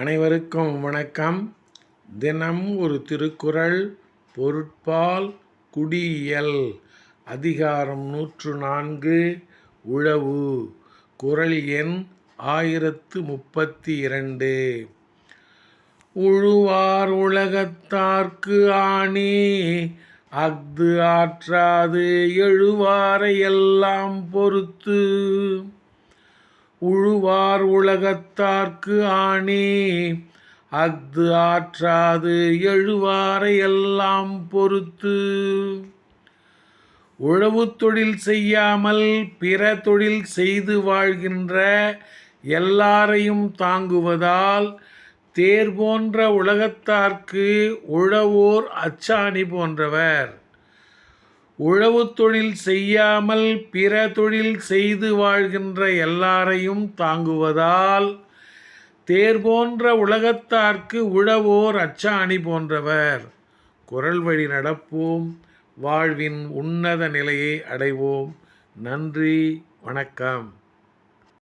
அனைவருக்கும் வணக்கம். தினம் ஒரு திருக்குறள் பொருட்பால் குடியியல். அதிகாரம் நூற்று நான்கு உழவு. குறள் எண் ஆயிரத்து முப்பத்தி இரண்டு. உழுவார் உலகத்தார்க்கு ஆணி அஃது ஆற்றாது எழுவாரை எல்லாம் பொறுத்து. உழுவார் உலகத்தார்க்கு ஆணே. அஃது ஆற்றாது எழுவாரை எல்லாம் பொறுத்து. உழவு தொழில் செய்யாமல் பிற தொழில் செய்து வாழ்கின்ற எல்லாரையும் தாங்குவதால் தேர் போன்ற உலகத்தார்க்கு உழவோர் அச்சாணி போன்றவர். உழவு தொழில் செய்யாமல் பிற தொழில் செய்து வாழ்கின்ற எல்லாரையும் தாங்குவதால் தேர் போன்ற உலகத்தார்க்கு உழவோர் அச்சாணி போன்றவர். குரல் வழி நடப்போம். வாழ்வின் உன்னத நிலையை அடைவோம். நன்றி. வணக்கம்.